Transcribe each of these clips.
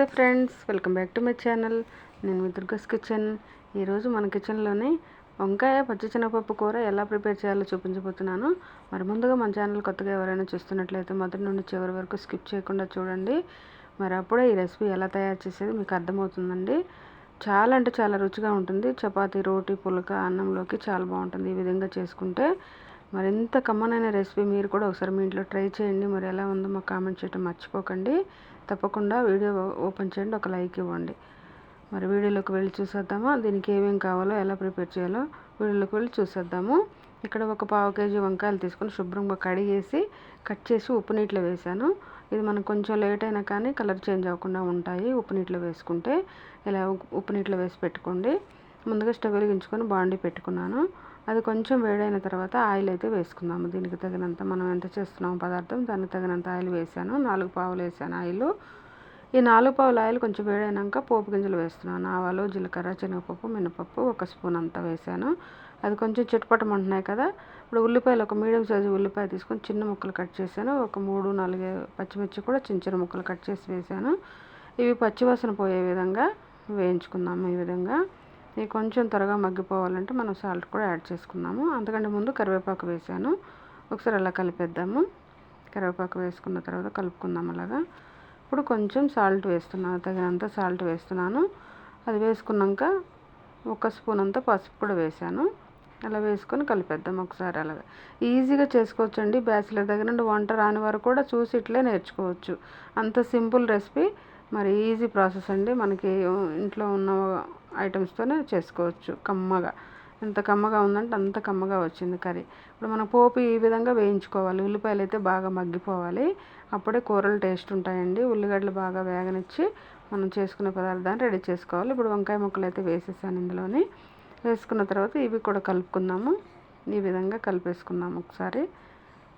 నమస్తే friends welcome back to my channel. నేను మీ దుర్గస్ కిచెన్. ఈరోజు మన కిచెన్లోని వంకాయ పచ్చి శనగపప్పు కూర ఎలా ప్రిపేర్ చేయాలో చూపించబోతున్నాను. మరి ముందుగా మన ఛానల్ కొత్తగా ఎవరైనా చూస్తున్నట్లయితే మొదటి నుండి చివరి వరకు స్కిప్ చేయకుండా చూడండి. మరి అప్పుడే ఈ రెసిపీ ఎలా తయారు చేసేది మీకు అర్థమవుతుందండి. చాలా అంటే చాలా రుచిగా ఉంటుంది. చపాతీ రోటీ పులక అన్నంలోకి చాలా బాగుంటుంది ఈ విధంగా చేసుకుంటే. మరి ఎంత కమ్మనైన రెసిపీ మీరు కూడా ఒకసారి మీ ఇంట్లో ట్రై చేయండి. మరి ఎలా ఉందో మాకు కామెంట్ చేయడం మర్చిపోకండి. తప్పకుండా వీడియో ఓపెన్ చేయండి ఒక లైక్ ఇవ్వండి. మరి వీడియోలోకి వెళ్ళి చూసేద్దామా? దీనికి ఏమేం కావాలో ఎలా ప్రిపేర్ చేయాలో వీడియోలోకి వెళ్ళి చూసేద్దాము. ఇక్కడ ఒక పావు కేజీ వంకాయలు తీసుకొని శుభ్రంగా కడిగేసి కట్ చేసి ఉప్పు నీటిలో వేసాను. ఇది మనకు కొంచెం లేట్ అయినా కానీ కలర్ చేంజ్ అవ్వకుండా ఉంటాయి ఉప్పు నీటిలో వేసుకుంటే. ఇలా ఉప్పు నీటిలో వేసి పెట్టుకోండి. ముందుగా స్టవ్ వెలిగించుకొని బాండీ పెట్టుకున్నాను. అది కొంచెం వేడైన తర్వాత ఆయిల్ అయితే వేసుకుందాము. దీనికి తగినంత మనం ఎంత చేస్తున్నాము పదార్థం దానికి తగినంత ఆయిల్ వేసాను. నాలుగు పావులు వేసాను ఆయిల్. ఈ నాలుగు పావుల ఆయిల్ కొంచెం వేడైనాక పోపు గింజలు వేస్తున్నాను. ఆవాలు జీలకర్ర శనగపప్పు మినపప్పు ఒక స్పూన్ అంతా వేసాను. అది కొంచెం చిట్టుపట్టమంటున్నాయి కదా. ఇప్పుడు ఉల్లిపాయలు ఒక మీడియం సైజు ఉల్లిపాయ తీసుకొని చిన్న ముక్కలు కట్ చేశాను. ఒక మూడు నాలుగు పచ్చిమిర్చి కూడా చిన్న చిన్న ముక్కలు కట్ చేసి వేసాను. ఇవి పచ్చివాసన పోయే విధంగా వేయించుకుందాము ఈ విధంగా. ఇది కొంచెం త్వరగా మగ్గిపోవాలంటే మనం సాల్ట్ కూడా యాడ్ చేసుకున్నాము. అంతకంటే ముందు కరివేపాకు వేసాను. ఒకసారి అలా కలిపేద్దాము. కరివేపాకు వేసుకున్న తర్వాత కలుపుకుందాం అలాగా. ఇప్పుడు కొంచెం సాల్ట్ వేస్తున్నాను తగినంత సాల్ట్ వేస్తున్నాను. అది వేసుకున్నాక ఒక స్పూన్ అంతా పసుపు కూడా వేసాను. అలా వేసుకొని కలిపేద్దాం ఒకసారి అలాగా. ఈజీగా చేసుకోవచ్చండి. బ్యాచిలర్ దగ్గర నుండి వంట రాని వారు కూడా చూసి ఇట్లే నేర్చుకోవచ్చు. అంత సింపుల్ రెసిపీ. మరి ఈజీ ప్రాసెస్ అండి. మనకి ఇంట్లో ఉన్న ఐటమ్స్తోనే చేసుకోవచ్చు కమ్మగా. ఎంత కమ్మగా ఉందంటే అంత కమ్మగా వచ్చింది కర్రీ. ఇప్పుడు మనం పోపు ఈ విధంగా వేయించుకోవాలి. ఉల్లిపాయలు అయితే బాగా మగ్గిపోవాలి. అప్పుడే కూరలు టేస్ట్ ఉంటాయండి. ఉల్లిగడ్డలు బాగా వేగనిచ్చి మనం చేసుకునే పదార్థాన్ని రెడీ చేసుకోవాలి. ఇప్పుడు వంకాయ ముక్కలు అయితే వేసేసాను ఇందులోని. వేసుకున్న తర్వాత ఇవి కూడా కలుపుకుందాము. ఈ విధంగా కలిపేసుకుందాము ఒకసారి.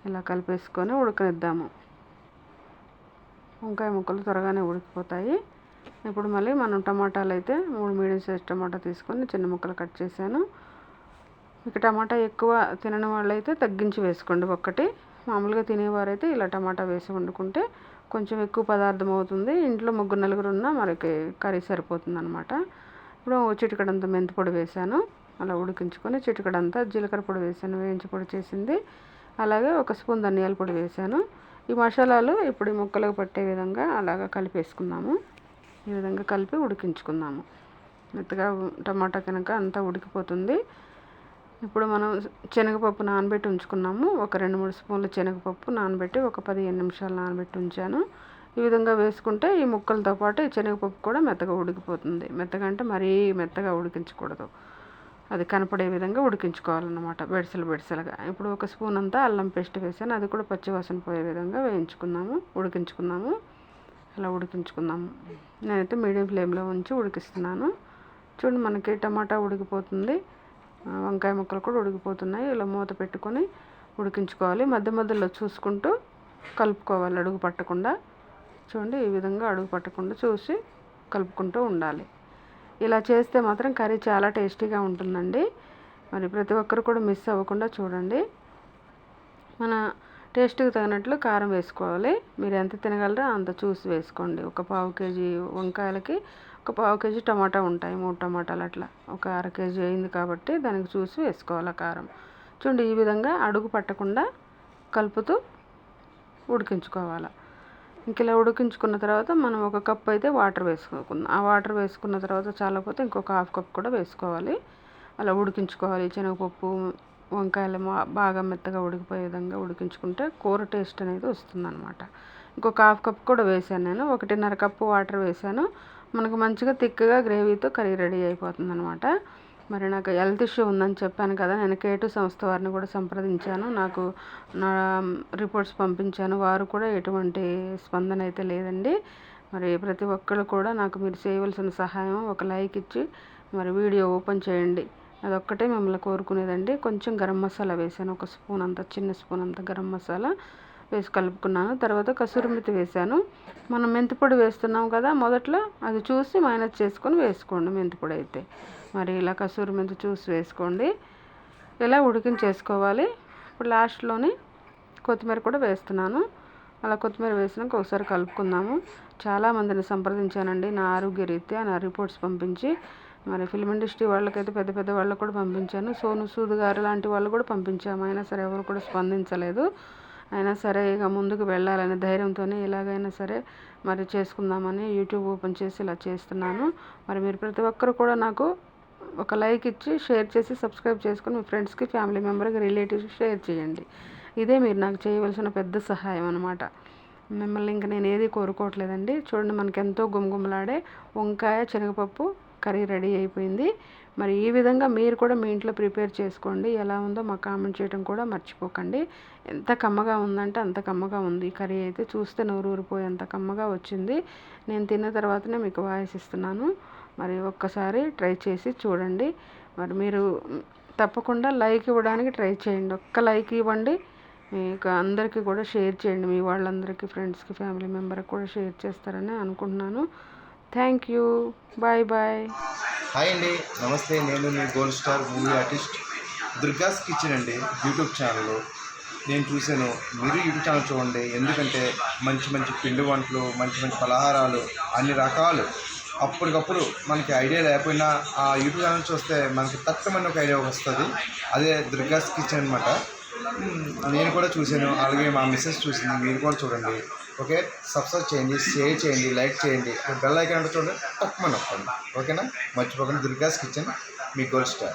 ఇలా కలిపేసుకొని ఉడకనిద్దాము. వంకాయ ముక్కలు త్వరగానే ఉడికిపోతాయి. ఇప్పుడు మళ్ళీ మనం టమాటాలు అయితే మూడు మీడియం సైజ్ టమాటా తీసుకొని చిన్న ముక్కలు కట్ చేశాను. ఇక టమాటా ఎక్కువ తినని వాళ్ళైతే తగ్గించి వేసుకోండి ఒక్కటి. మామూలుగా తినేవారైతే ఇలా టమాటా వేసి వండుకుంటే కొంచెం ఎక్కువ పదార్థం అవుతుంది. ఇంట్లో ముగ్గురు నలుగురు ఉన్నా మనకి కర్రీ సరిపోతుంది అనమాట ఇప్పుడు చిటికడంతా మెంతి పొడి వేసాను అలా ఉడికించుకొని చిటికడంతా జీలకర్ర పొడి వేసాను వేయించి పొడి చేసింది. అలాగే ఒక స్పూన్ ధనియాల పొడి వేసాను ఈ మసాలాలు ఇప్పుడు ఈ ముక్కలకు పట్టే విధంగా అలాగా కలిపేసుకుందాము. ఈ విధంగా కలిపి ఉడికించుకుందాము. మెత్తగా టమాటా కనుక అంతా ఉడికిపోతుంది. ఇప్పుడు మనం శనగపప్పు నానబెట్టి ఉంచుకున్నాము. ఒక రెండు మూడు స్పూన్లు శనగపప్పు నానబెట్టి ఒక పదిహేను నిమిషాలు నానబెట్టి ఉంచాను. ఈ విధంగా వేసుకుంటే ఈ ముక్కలతో పాటు ఈ శనగపప్పు కూడా మెత్తగా ఉడికిపోతుంది. మెత్తగా అంటే మరీ మెత్తగా ఉడికించకూడదు. అది కనపడే విధంగా ఉడికించుకోవాలన్నమాట. బెడిసెలు బెడిసెలుగా. ఇప్పుడు ఒక స్పూన్ అంతా అల్లం పేస్ట్ వేసాను. అది కూడా పచ్చివాసన పోయే విధంగా వేయించుకున్నాము ఉడికించుకున్నాము. అలా ఉడికించుకుందాము నేనైతే మీడియం ఫ్లేమ్లో ఉంచి ఉడికిస్తున్నాను. చూడండి మనకి టమాటా ఉడికిపోతుంది. వంకాయ ముక్కలు కూడా ఉడికిపోతున్నాయి. ఇలా మూత పెట్టుకొని ఉడికించుకోవాలి. మధ్య మధ్యలో చూసుకుంటూ కలుపుకోవాలి అడుగు పట్టకుండా. చూడండి ఈ విధంగా అడుగు పట్టకుండా చూసి కలుపుకుంటూ ఉండాలి. ఇలా చేస్తే మాత్రం కర్రీ చాలా టేస్టీగా ఉంటుందండి. మరి ప్రతి ఒక్కరు కూడా మిస్ అవ్వకుండా చూడండి. మన టేస్ట్కి తగినట్లు కారం వేసుకోవాలి. మీరు ఎంత తినగలరో అంత చూసి వేసుకోండి. ఒక పావు కేజీ వంకాయలకి ఒక పావు కేజీ టమాటా ఉంటాయి. మూడు టమాటాలు అట్లా. ఒక అర కేజీ అయింది కాబట్టి దానికి చూసి వేసుకోవాలి కారం. చూడండి ఈ విధంగా అడుగు పట్టకుండా కలుపుతూ ఉడికించుకోవాలి. ఇంక ఇలా ఉడికించుకున్న తర్వాత మనం ఒక కప్ అయితే వాటర్ వేసుకుందాం ఆ వాటర్ వేసుకున్న తర్వాత చాలకపోతే ఇంకొక హాఫ్ కప్ కూడా వేసుకోవాలి. అలా ఉడికించుకోవాలి. శనగపప్పు వంకాయలు బాగా మెత్తగా ఉడికిపోయే విధంగా ఉడికించుకుంటే కూర టేస్ట్ అనేది వస్తుందన్నమాట. ఇంకొక హాఫ్ కప్ కూడా వేసాను నేను. ఒకటిన్నర కప్పు వాటర్ వేసాను. మనకు మంచిగా థిక్గా గ్రేవీతో కర్రీ రెడీ అయిపోతుంది అనమాట మరి నాకు హెల్త్ ఇష్యూ ఉందని చెప్పాను కదా నేను కేటు సంస్థ వారిని కూడా సంప్రదించాను. నాకు నా రిపోర్ట్స్ పంపించాను. వారు కూడా ఎటువంటి స్పందన అయితే లేదండి. మరి ప్రతి ఒక్కరు కూడా నాకు మీరు చేయవలసిన సహాయం ఒక లైక్ ఇచ్చి మరి వీడియో ఓపెన్ చేయండి. అదొక్కటే మిమ్మల్ని కోరుకునేదండి. కొంచెం గరం మసాలా వేసాను ఒక స్పూన్ అంత చిన్న స్పూన్ అంత గరం మసాలా. వేసి కలుపుకున్నాను. తర్వాత కసూరి మెతి వేసాను మనం మెంతిపొడి వేస్తున్నాం కదా మొదట్లో అది చూసి మైనస్ చేసుకొని వేసుకోండి మెంతిపొడి అయితే. మరి ఇలా కసూరి మెంతి చూసి వేసుకోండి. ఇలా ఉడికించేసుకోవాలి? ఇప్పుడు లాస్ట్లోని కొత్తిమీర కూడా వేస్తున్నాను. అలా కొత్తిమీర వేసినాక ఒకసారి కలుపుకుందాము. చాలామందిని సంప్రదించానండి నా ఆరోగ్య రీత్యా నా రిపోర్ట్స్ పంపించి. మరి ఫిల్మ్ ఇండస్ట్రీ వాళ్ళకైతే పెద్ద పెద్ద వాళ్ళకు కూడా పంపించాను. సోను సూద్ గారు లాంటి వాళ్ళు కూడా పంపించాము. అయినా సరే ఎవరు కూడా స్పందించలేదు. అయినా సరే ఇక ముందుకు వెళ్ళాలనే ధైర్యంతోనే ఎలాగైనా సరే మరి చేసుకుందామని యూట్యూబ్ ఓపెన్ చేసి ఇలా చేస్తున్నాను. మరి మీరు ప్రతి ఒక్కరు కూడా నాకు ఒక లైక్ ఇచ్చి షేర్ చేసి సబ్స్క్రైబ్ చేసుకుని మీ ఫ్రెండ్స్కి ఫ్యామిలీ మెంబర్కి రిలేటివ్స్కి షేర్ చేయండి. ఇదే మీరు నాకు చేయవలసిన పెద్ద సహాయం అనమాట మిమ్మల్ని ఇంక నేను ఏది కోరుకోవట్లేదండి. చూడండి మనకి ఎంతో గుమగుమలాడే వంకాయ శనగపప్పు కర్రీ రెడీ అయిపోయింది. మరి ఈ విధంగా మీరు కూడా మీ ఇంట్లో ప్రిపేర్ చేసుకోండి. ఎలా ఉందో మాకు కామెంట్ చేయడం కూడా మర్చిపోకండి. ఎంత కమ్మగా ఉందంటే అంత కమ్మగా ఉంది. ఈ కర్రీ అయితే చూస్తే నోరు ఊరిపోయేంత కమ్మగా వచ్చింది. నేను తిన్న తర్వాతనే మీకు వాయిస్ ఇస్తున్నాను. మరి ఒక్కసారి ట్రై చేసి చూడండి. మరి మీరు తప్పకుండా లైక్ ఇవ్వడానికి ట్రై చేయండి. ఒక్క లైక్ ఇవ్వండి. మీకు అందరికీ కూడా షేర్ చేయండి. మీ వాళ్ళందరికీ ఫ్రెండ్స్కి ఫ్యామిలీ మెంబర్కి కూడా షేర్ చేస్తారని అనుకుంటున్నాను. Thank you. Bye bye. Hi అండి నమస్తే. నేను మీ gold star movie artist Durga's kitchen అండి యూట్యూబ్ ఛానల్. నేను చూశాను. మీరు యూట్యూబ్ ఛానల్ చూడండి. ఎందుకంటే మంచి మంచి పిండి వంటలు మంచి మంచి పలహారాలు అన్ని రకాలు అప్పటికప్పుడు మనకి ఐడియా లేకపోయినా ఆ యూట్యూబ్ ఛానల్ చూస్తే మనకి తక్కువమైన ఒక ఐడియా వస్తుంది. అదే దుర్గాస్ కిచెన్ అనమాట నేను కూడా చూశాను. అలాగే మా మిస్సెస్ చూసింది. మీరు కూడా చూడండి. ఓకే? సబ్స్క్రైబ్ చేయండి షేర్ చేయండి లైక్ చేయండి బెల్ ఐకాన్ చూడండి తక్కువ నొక్కండి. ఓకేనా? మర్చిపోకండి దుర్గాస్ కిచెన్ మీ గోల్డ్ స్టార్.